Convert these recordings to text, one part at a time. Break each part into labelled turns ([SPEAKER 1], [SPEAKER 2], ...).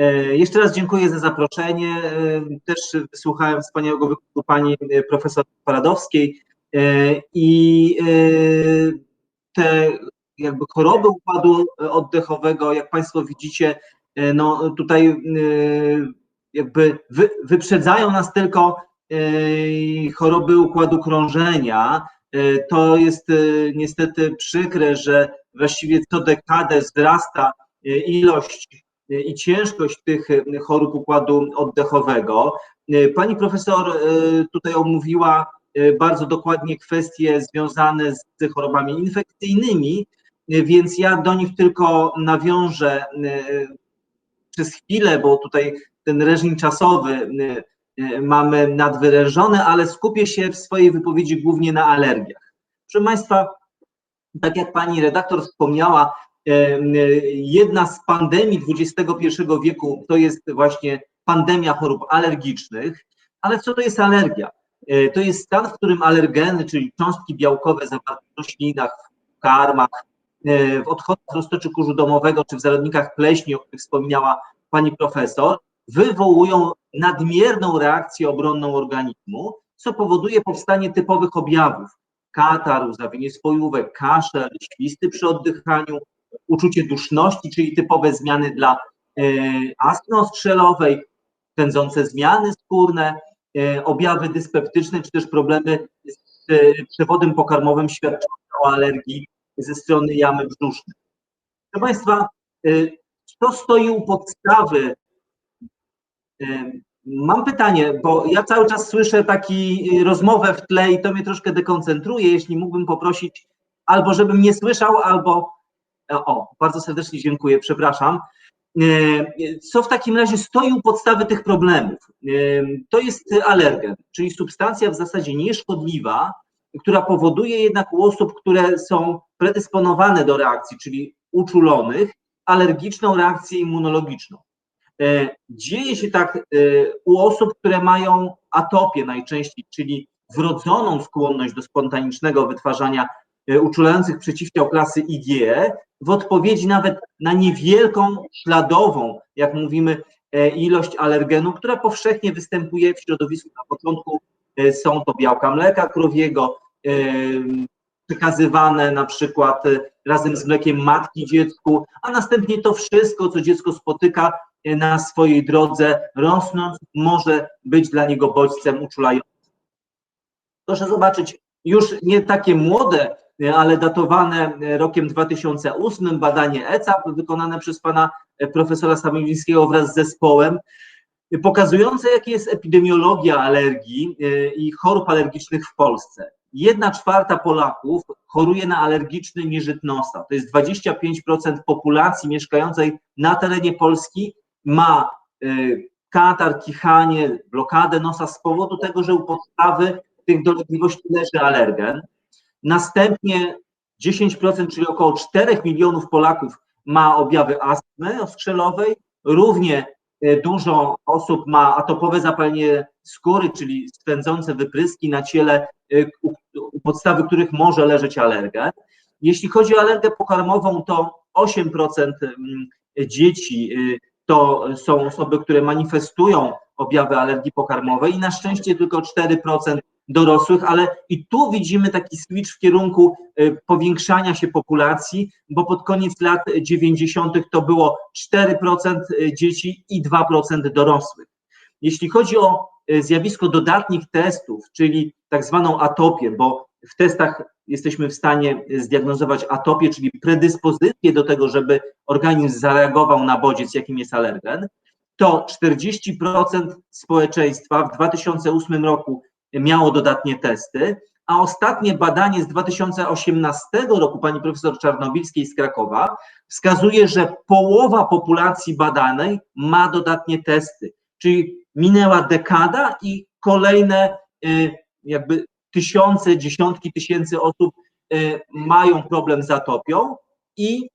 [SPEAKER 1] E, Jeszcze raz dziękuję za zaproszenie. E, Też wysłuchałem wspaniałego wykładu pani e, profesor Paradowskiej i te jakby choroby układu oddechowego, jak Państwo widzicie, no tutaj jakby wy, wyprzedzają nas tylko choroby układu krążenia. To jest niestety przykre, że właściwie co dekadę wzrasta ilość i ciężkość tych e, chorób układu oddechowego. E, Pani profesor e, tutaj omówiła bardzo dokładnie kwestie związane z chorobami infekcyjnymi, więc ja do nich tylko nawiążę przez chwilę, bo tutaj ten reżim czasowy mamy nadwyrężony, ale skupię się w swojej wypowiedzi głównie na alergiach. Proszę Państwa, tak jak pani redaktor wspomniała, jedna z pandemii XXI wieku to jest właśnie pandemia chorób alergicznych, ale co to jest alergia? E, To jest stan, w którym alergeny, czyli cząstki białkowe zawarte w roślinach, w karmach, e, w odchodach roztoczyku żudomowego czy w zarodnikach pleśni, o których wspomniała pani profesor, wywołują nadmierną reakcję obronną organizmu, co powoduje powstanie typowych objawów katar, łzawienie spojówek, kaszel, świsty przy oddychaniu, uczucie duszności, czyli typowe zmiany dla e, astmy ostrzelowej, pędzące zmiany skórne, e, objawy dyspeptyczne, czy też problemy z e, przewodem pokarmowym świadczące o alergii ze strony jamy brzusznej. Proszę Państwa, co stoi u podstawy Mam pytanie, bo ja cały czas słyszę taki rozmowę w tle i to mnie troszkę dekoncentruje. Jeśli mógłbym poprosić, albo żebym nie słyszał, albo. O, bardzo serdecznie dziękuję, przepraszam. E, Co w takim razie stoi u podstawy tych problemów? E, To jest alergen, czyli substancja w zasadzie nieszkodliwa, która powoduje jednak u osób, które są predysponowane do reakcji, czyli uczulonych, alergiczną reakcję immunologiczną. E, Dzieje się tak e, u osób, które mają atopię najczęściej, czyli wrodzoną skłonność do spontanicznego wytwarzania e, uczulających przeciwciał klasy IgE, w odpowiedzi nawet na niewielką, śladową, jak mówimy, e, ilość alergenu, która powszechnie występuje w środowisku. Na początku e, są to białka mleka krowiego, e, przekazywane na przykład e, razem z mlekiem matki dziecku, a następnie to wszystko, co dziecko spotyka e, na swojej drodze, rosnąc, może być dla niego bodźcem uczulającym. Proszę zobaczyć, już nie takie młode, e, ale datowane e, rokiem 2008 badanie ECAP wykonane przez pana e, profesora Stamińskiego wraz z zespołem, e, pokazujące, jaka jest epidemiologia alergii e, i chorób alergicznych w Polsce. Jedna czwarta Polaków choruje na alergiczny nieżyt nosa. To jest 25% populacji mieszkającej na terenie Polski ma e, katar, kichanie, blokadę nosa z powodu tego, że u podstawy tych dolegliwości leży alergen. Następnie 10%, czyli około 4 milionów Polaków ma objawy astmy oskrzelowej. Równie e, dużo osób ma atopowe zapalenie skóry, czyli spędzące wypryski na ciele, e, u, u podstawy których może leżeć alergen. Jeśli chodzi o alergię pokarmową, to 8% mm, dzieci y, to są osoby, które manifestują objawy alergii pokarmowej i na szczęście tylko 4% dorosłych, ale i tu widzimy taki switch w kierunku y, powiększania się populacji, bo pod koniec lat 90. to było 4% dzieci i 2% dorosłych. Jeśli chodzi o y, zjawisko dodatnich testów, czyli tak zwaną atopię, bo w testach jesteśmy w stanie zdiagnozować atopię, czyli predyspozycję do tego, żeby organizm zareagował na bodziec, jakim jest alergen, to 40% społeczeństwa w 2008 roku miało dodatnie testy, a ostatnie badanie z 2018 roku pani profesor Czarnobilskiej z Krakowa wskazuje, że połowa populacji badanej ma dodatnie testy, czyli minęła dekada i kolejne y, jakby tysiące, dziesiątki tysięcy osób y, mają problem z atopią i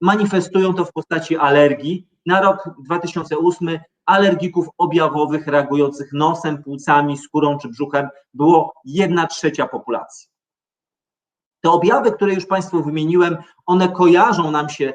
[SPEAKER 1] manifestują to w postaci alergii. Na rok 2008 alergików objawowych reagujących nosem, płucami, skórą czy brzuchem było 1 trzecia populacji. Te objawy, które już Państwu wymieniłem, one kojarzą nam się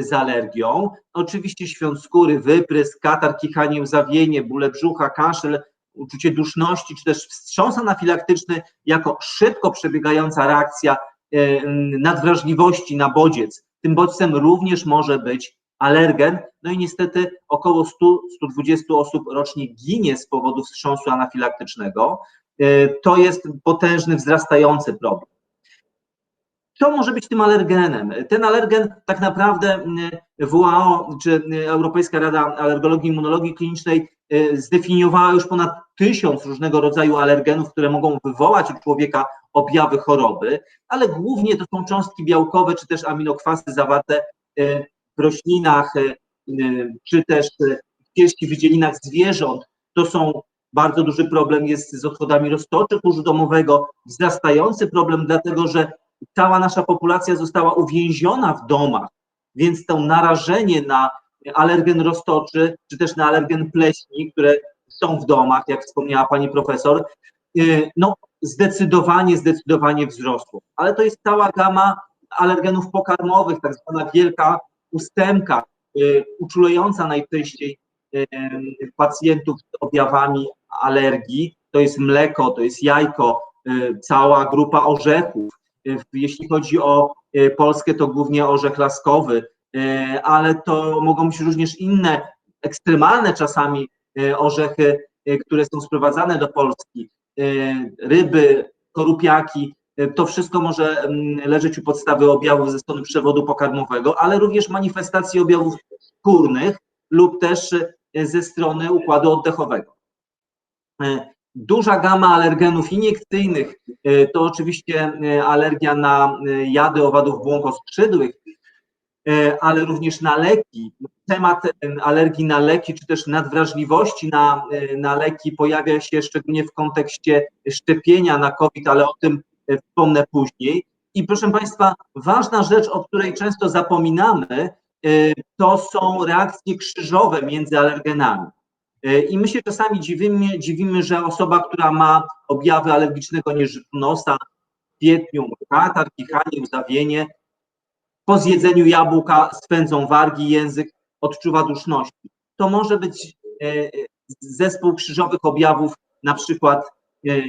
[SPEAKER 1] z alergią. Oczywiście świąt skóry, wyprysk, katar, kichanie, zawienie, bóle brzucha, kaszel, uczucie duszności, czy też wstrząs anafilaktyczny jako szybko przebiegająca reakcja nadwrażliwości na bodziec. Tym bodźcem również może być alergen, no i niestety około 100-120 osób rocznie ginie z powodu wstrząsu anafilaktycznego. To jest potężny, wzrastający problem. Co może być tym alergenem? Ten alergen tak naprawdę WHO, czy Europejska Rada Alergologii i Immunologii Klinicznej zdefiniowała już ponad tysiąc różnego rodzaju alergenów, które mogą wywołać u człowieka objawy choroby, ale głównie to są cząstki białkowe czy też aminokwasy zawarte w roślinach, czy też w piersi wydzielinach zwierząt. To są bardzo duży problem jest z odchodami roztoczy kurzu domowego, wzrastający problem, dlatego że cała nasza populacja została uwięziona w domach, więc to narażenie na alergen roztoczy, czy też na alergen pleśni, które są w domach, jak wspomniała pani profesor, no zdecydowanie, zdecydowanie wzrosło. Ale to jest cała gama alergenów pokarmowych, tak zwana wielka ustępka, uczulająca najczęściej pacjentów z objawami alergii. To jest mleko, to jest jajko, cała grupa orzechów. Jeśli chodzi o Polskę, to głównie orzech laskowy, ale to mogą być również inne, ekstremalne czasami orzechy, które są sprowadzane do Polski. Ryby, korupiaki, to wszystko może leżeć u podstawy objawów ze strony przewodu pokarmowego, ale również manifestacji objawów skórnych lub też ze strony układu oddechowego. Duża gama alergenów iniekcyjnych to oczywiście alergia na jady owadów błąkoskrzydłych, ale również na leki. Temat alergii na leki, czy też nadwrażliwości na, na leki pojawia się szczególnie w kontekście szczepienia na COVID, ale o tym wspomnę później. I proszę Państwa, ważna rzecz, o której często zapominamy, to są reakcje krzyżowe między alergenami. I my się czasami dziwimy, dziwimy, że osoba, która ma objawy alergicznego nieżytu nosa, kwietniu, katar, kichanie, łzawienie, po zjedzeniu jabłka swędzą wargi, język, odczuwa duszności. To może być zespół krzyżowych objawów, na przykład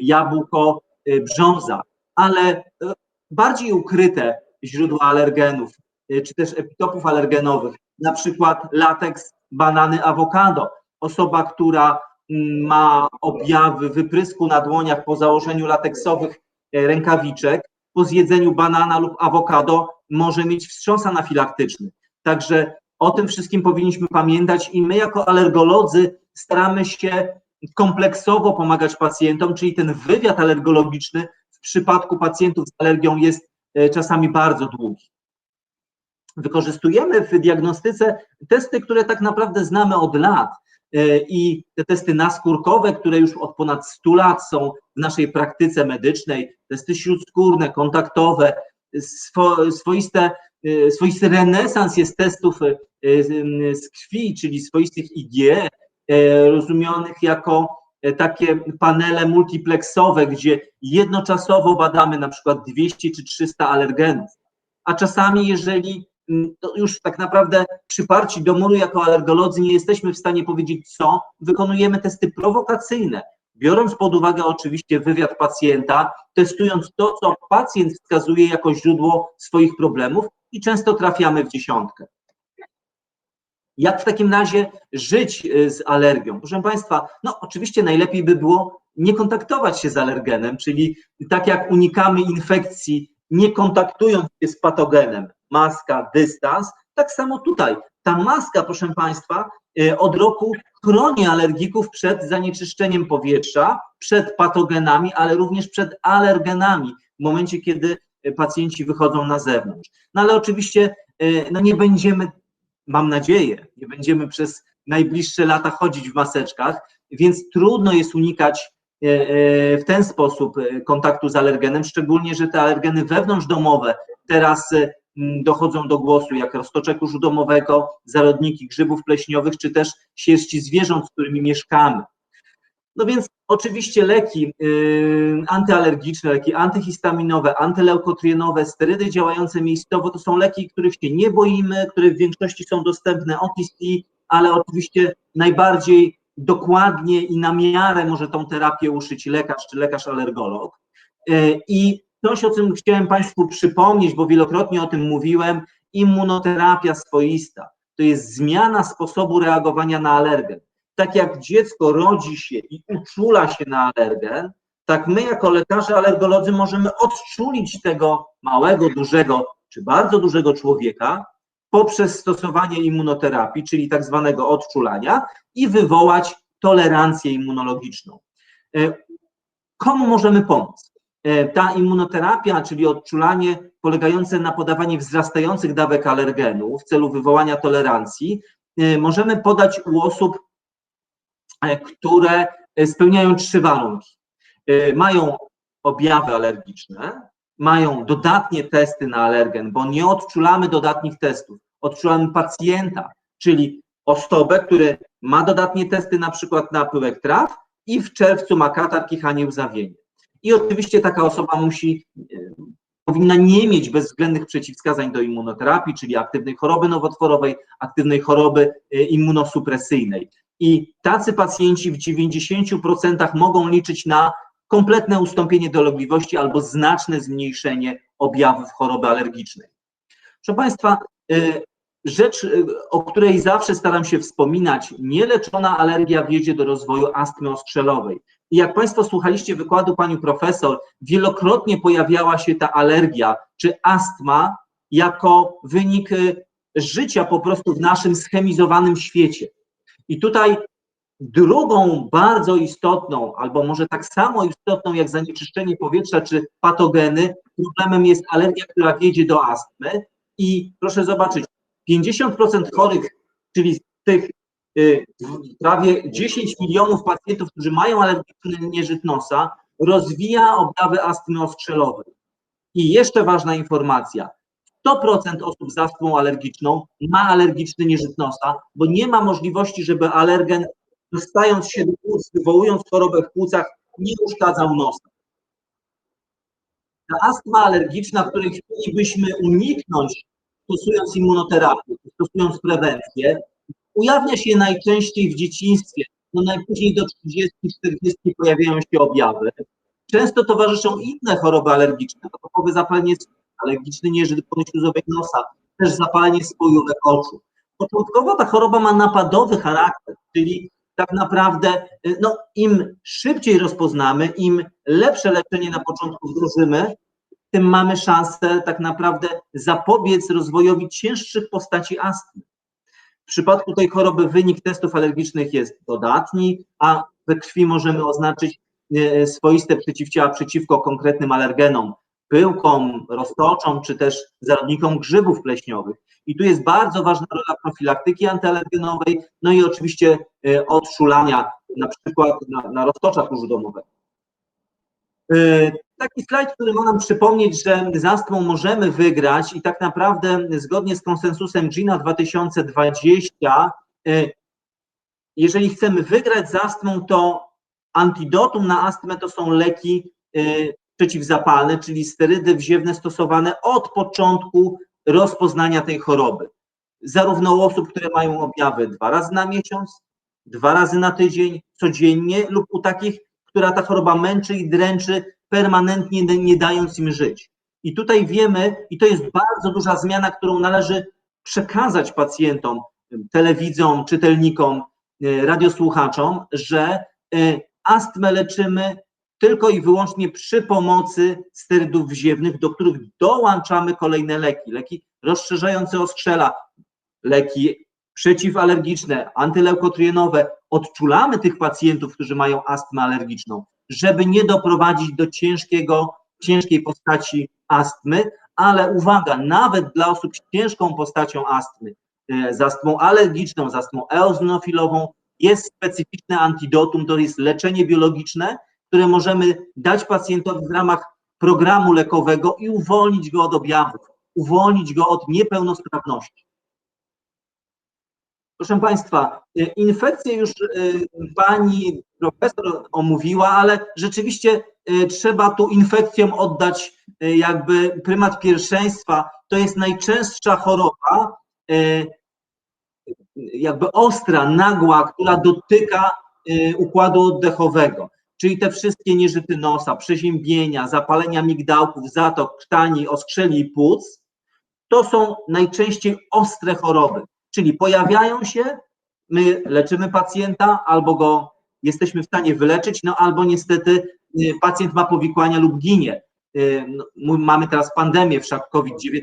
[SPEAKER 1] jabłko, brząza, ale bardziej ukryte źródła alergenów, czy też epitopów alergenowych, na przykład lateks, banany, awokado. Osoba, która ma objawy wyprysku na dłoniach po założeniu lateksowych rękawiczek, po zjedzeniu banana lub awokado może mieć wstrząs anafilaktyczny. Także o tym wszystkim powinniśmy pamiętać i my jako alergolodzy staramy się kompleksowo pomagać pacjentom, czyli ten wywiad alergologiczny w przypadku pacjentów z alergią jest czasami bardzo długi. Wykorzystujemy w diagnostyce testy, które tak naprawdę znamy od lat i te testy naskórkowe, które już od ponad 100 lat są w naszej praktyce medycznej, testy śródskórne, kontaktowe, swoiste, swoisty renesans jest testów z krwi, czyli swoistych IgE, rozumianych jako takie panele multiplexowe, gdzie jednoczasowo badamy na przykład 200 czy 300 alergenów. A czasami, jeżeli to już tak naprawdę przyparci do muru jako alergolodzy nie jesteśmy w stanie powiedzieć co, wykonujemy testy prowokacyjne, biorąc pod uwagę oczywiście wywiad pacjenta, testując to, co pacjent wskazuje jako źródło swoich problemów i często trafiamy w dziesiątkę. Jak w takim razie żyć z alergią? Proszę Państwa, no oczywiście najlepiej by było nie kontaktować się z alergenem, czyli tak jak unikamy infekcji, nie kontaktując się z patogenem, maska, dystans, tak samo tutaj. Ta maska, proszę Państwa, od roku chroni alergików przed zanieczyszczeniem powietrza, przed patogenami, ale również przed alergenami w momencie, kiedy pacjenci wychodzą na zewnątrz. No ale oczywiście no nie będziemy, mam nadzieję, nie będziemy przez najbliższe lata chodzić w maseczkach, więc trudno jest unikać w ten sposób kontaktu z alergenem, szczególnie, że te alergeny wewnątrzdomowe teraz dochodzą do głosu, jak roztocze kurzu domowego, zarodniki grzybów pleśniowych, czy też sierści zwierząt, z którymi mieszkamy. No więc Oczywiście leki y, antyalergiczne, leki antyhistaminowe, antyleukotrienowe, sterydy działające miejscowo to są leki, których się nie boimy, które w większości są dostępne OTC, ale oczywiście najbardziej dokładnie i na miarę może tą terapię uszyć lekarz czy lekarz alergolog. Y, I coś, o czym chciałem Państwu przypomnieć, bo wielokrotnie o tym mówiłem, immunoterapia swoista. To jest zmiana sposobu reagowania na alergen tak jak dziecko rodzi się i uczula się na alergen, tak my jako lekarze alergolodzy możemy odczulić tego małego, dużego czy bardzo dużego człowieka poprzez stosowanie immunoterapii, czyli tak zwanego odczulania i wywołać tolerancję immunologiczną. E, komu możemy pomóc? E, ta immunoterapia, czyli odczulanie polegające na podawaniu wzrastających dawek alergenu w celu wywołania tolerancji, e, możemy podać u osób E, które spełniają trzy warunki. Mają objawy alergiczne, mają dodatnie testy na alergen, bo nie odczulamy dodatnich testów, odczulamy pacjenta, czyli osobę, który ma dodatnie testy na przykład na pyłek traw i w czerwcu ma katar, kichanie, łzawienie. I oczywiście taka osoba musi, powinna nie mieć bezwzględnych przeciwwskazań do immunoterapii, czyli aktywnej choroby nowotworowej, aktywnej choroby immunosupresyjnej. I tacy pacjenci w 90% mogą liczyć na kompletne ustąpienie dolegliwości albo znaczne zmniejszenie objawów choroby alergicznej. Proszę Państwa, y, rzecz, o której zawsze staram się wspominać, nieleczona alergia wiedzie do rozwoju astmy oskrzelowej. I jak Państwo słuchaliście wykładu pani profesor, wielokrotnie pojawiała się ta alergia czy astma jako wynik y, życia po prostu w naszym schemizowanym świecie. I tutaj drugą bardzo istotną, albo może tak samo istotną jak zanieczyszczenie powietrza czy patogeny, problemem jest alergia, która wiedzie do astmy. I proszę zobaczyć, 50% chorych, czyli tych prawie 10 milionów pacjentów, którzy mają alergiczny nieżyt nosa, rozwija objawy astmy oskrzelowej. I jeszcze ważna informacja, 100% osób z astmą alergiczną ma alergiczny nieżyt nosa, bo nie ma możliwości, żeby alergen dostając się do płuc, wywołując chorobę w płucach, nie uszkadzał nosa. Ta astma alergiczna, której chcielibyśmy uniknąć stosując immunoterapię, stosując prewencję, ujawnia się najczęściej w dzieciństwie. No najpóźniej do 30-40 pojawiają się objawy. Często towarzyszą inne choroby alergiczne, topowe zapalenie alergiczny nieżyt śluzowej nosa, też zapalenie spojówek oczu. Początkowo ta choroba ma napadowy charakter, czyli tak naprawdę y, no, im szybciej rozpoznamy, im lepsze leczenie na początku wdrożymy, tym mamy szansę tak naprawdę zapobiec rozwojowi cięższych postaci astmy. W przypadku tej choroby wynik testów alergicznych jest dodatni, a we krwi możemy oznaczyć y, swoiste przeciwciała przeciwko konkretnym alergenom, pyłkom, roztoczom, czy też zarodnikom grzybów pleśniowych. I tu jest bardzo ważna rola profilaktyki antyalergenowej, no i oczywiście e, odszulania, na przykład na, na roztoczach kurzu domowego. E, taki slajd, który ma nam przypomnieć, że z astmą możemy wygrać i tak naprawdę zgodnie z konsensusem GINA 2020, e, jeżeli chcemy wygrać z astmą, to antidotum na astmę to są leki przeciwzapalne, czyli sterydy wziewne stosowane od początku rozpoznania tej choroby. Zarówno u osób, które mają objawy dwa razy na miesiąc, dwa razy na tydzień, codziennie, lub u takich, która ta choroba męczy i dręczy permanentnie, nie dając im żyć. I tutaj wiemy, i to jest bardzo duża zmiana, którą należy przekazać pacjentom, telewidzom, czytelnikom, e, radiosłuchaczom, że e, astmę leczymy tylko i wyłącznie przy pomocy sterydów wziewnych, do których dołączamy kolejne leki. Leki rozszerzające oskrzela, leki przeciwalergiczne, antyleukotrienowe. Odczulamy tych pacjentów, którzy mają astmę alergiczną, żeby nie doprowadzić do ciężkiego, ciężkiej postaci astmy, ale uwaga, nawet dla osób z ciężką postacią astmy, e, z astmą alergiczną, z astmą eozinofilową, jest specyficzne antidotum, to jest leczenie biologiczne, które możemy dać pacjentowi w ramach programu lekowego i uwolnić go od objawów, uwolnić go od niepełnosprawności. Proszę Państwa, infekcję już pani profesor omówiła, ale rzeczywiście trzeba tu infekcjom oddać jakby prymat pierwszeństwa. To jest najczęstsza choroba, jakby ostra, nagła, która dotyka układu oddechowego czyli te wszystkie nieżyty nosa, przeziębienia, zapalenia migdałków, zatok, krtani, oskrzeli i płuc, to są najczęściej ostre choroby, czyli pojawiają się, my leczymy pacjenta, albo go jesteśmy w stanie wyleczyć, no albo niestety y, pacjent ma powikłania lub ginie. Y, no, mamy teraz pandemię wszak COVID-19.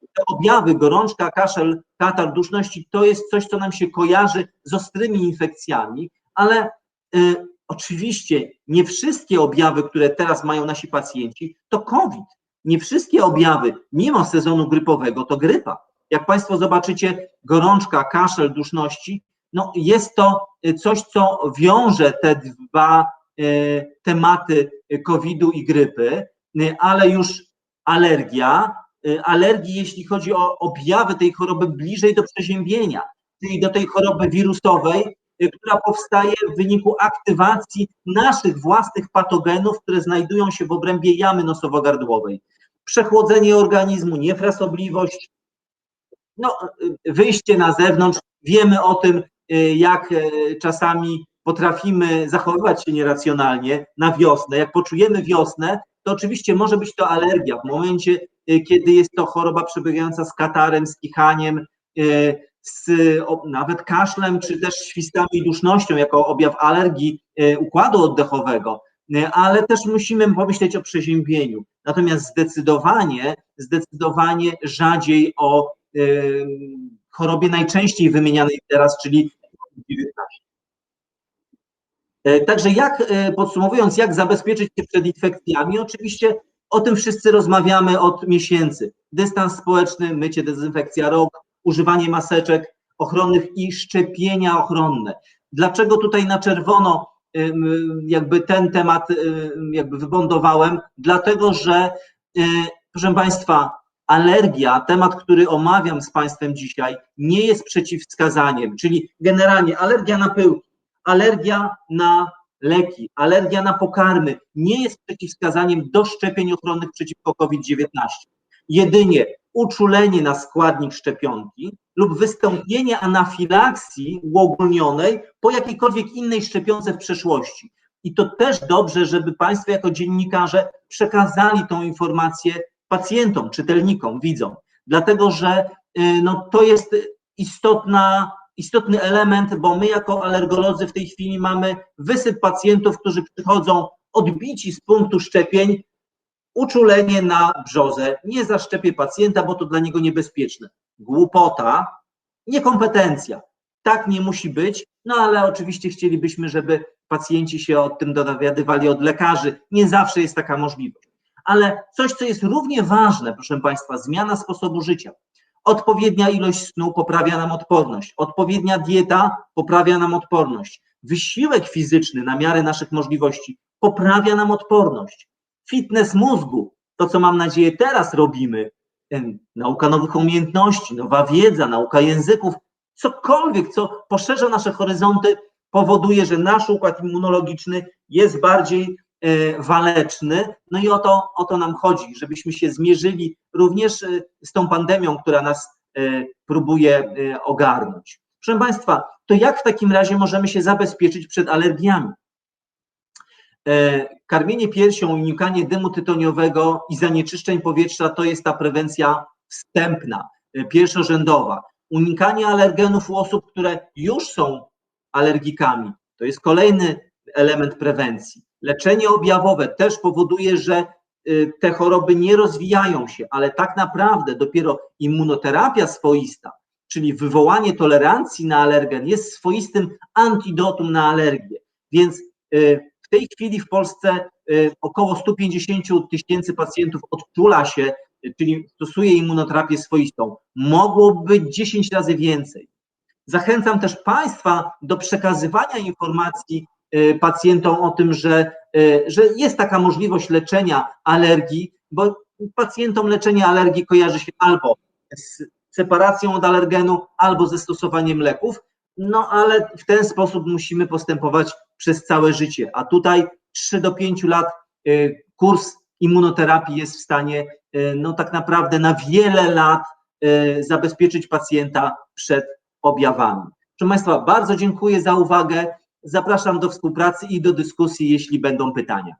[SPEAKER 1] Te objawy, gorączka, kaszel, katar, duszności, to jest coś, co nam się kojarzy z ostrymi infekcjami, ale y, Oczywiście nie wszystkie objawy, które teraz mają nasi pacjenci, to COVID. Nie wszystkie objawy, mimo sezonu grypowego, to grypa. Jak Państwo zobaczycie, gorączka, kaszel, duszności, no jest to coś, co wiąże te dwa e, tematy COVID-u i grypy, ale już alergia, alergii, jeśli chodzi o objawy tej choroby bliżej do przeziębienia, czyli do tej choroby wirusowej, Y, która powstaje w wyniku aktywacji naszych własnych patogenów, które znajdują się w obrębie jamy nosowo-gardłowej. Przechłodzenie organizmu, niefrasobliwość, no, y, wyjście na zewnątrz. Wiemy o tym, y, jak czasami potrafimy zachowywać się nieracjonalnie na wiosnę. Jak poczujemy wiosnę, to oczywiście może być to alergia. W momencie, kiedy jest to choroba przebiegająca z katarem, z kichaniem, z nawet kaszlem, czy też świstami i dusznością jako objaw alergii układu oddechowego, ale też musimy pomyśleć o przeziębieniu. Natomiast zdecydowanie, zdecydowanie rzadziej o chorobie najczęściej wymienianej teraz, czyli COVID-19. Także jak, podsumowując, jak zabezpieczyć się przed infekcjami? Oczywiście o tym wszyscy rozmawiamy od miesięcy. Dystans społeczny, mycie, dezynfekcja rok, używanie maseczek ochronnych i szczepienia ochronne. Dlaczego tutaj na czerwono jakby ten temat jakby wybądowałem? Dlatego, że y, proszę Państwa, alergia, temat, który omawiam z Państwem dzisiaj, nie jest przeciwwskazaniem, czyli generalnie alergia na pyłki, alergia na leki, alergia na pokarmy nie jest przeciwwskazaniem do szczepień ochronnych przeciwko COVID-19. Jedynie uczulenie na składnik szczepionki lub wystąpienie anafilaksji uogólnionej po jakiejkolwiek innej szczepionce w przeszłości. I to też dobrze, żeby Państwo jako dziennikarze przekazali tą informację pacjentom, czytelnikom, widzom, dlatego że y, no, to jest istotna, istotny element, bo my jako alergolodzy w tej chwili mamy wysyp pacjentów, którzy przychodzą odbici z punktu szczepień, uczulenie na brzozę, nie zaszczepię pacjenta, bo to dla niego niebezpieczne. Głupota, niekompetencja. Tak nie musi być, no ale oczywiście chcielibyśmy, żeby pacjenci się o tym dowiadywali od lekarzy. Nie zawsze jest taka możliwość. Ale coś, co jest równie ważne, proszę Państwa, zmiana sposobu życia. Odpowiednia ilość snu poprawia nam odporność, odpowiednia dieta poprawia nam odporność, wysiłek fizyczny na miarę naszych możliwości poprawia nam odporność. Fitness mózgu, to co mam nadzieję teraz robimy, nauka nowych umiejętności, nowa wiedza, nauka języków, cokolwiek, co poszerza nasze horyzonty, powoduje, że nasz układ immunologiczny jest bardziej waleczny. No i o to, o to nam chodzi, żebyśmy się zmierzyli również e, z tą pandemią, która nas e, próbuje ogarnąć. Proszę Państwa, to jak w takim razie możemy się zabezpieczyć przed alergiami? Karmienie piersią, unikanie dymu tytoniowego i zanieczyszczeń powietrza to jest ta prewencja wstępna, pierwszorzędowa. Unikanie alergenów u osób, które już są alergikami, to jest kolejny element prewencji. Leczenie objawowe też powoduje, że e, te choroby nie rozwijają się, ale tak naprawdę dopiero immunoterapia swoista, czyli wywołanie tolerancji na alergen, jest swoistym antidotum na alergię. Więc w tej chwili w Polsce y, około 150 tysięcy pacjentów odczula się, czyli stosuje immunoterapię swoistą. Mogłoby być 10 razy więcej. Zachęcam też Państwa do przekazywania informacji y, pacjentom o tym, że, y, że jest taka możliwość leczenia alergii, bo pacjentom leczenie alergii kojarzy się albo z separacją od alergenu albo ze stosowaniem leków, no ale w ten sposób musimy postępować przez całe życie, a tutaj 3 do 5 lat y, kurs immunoterapii jest w stanie y, no tak naprawdę na wiele lat y, zabezpieczyć pacjenta przed objawami. Proszę Państwa, bardzo dziękuję za uwagę. Zapraszam do współpracy i do dyskusji, jeśli będą pytania.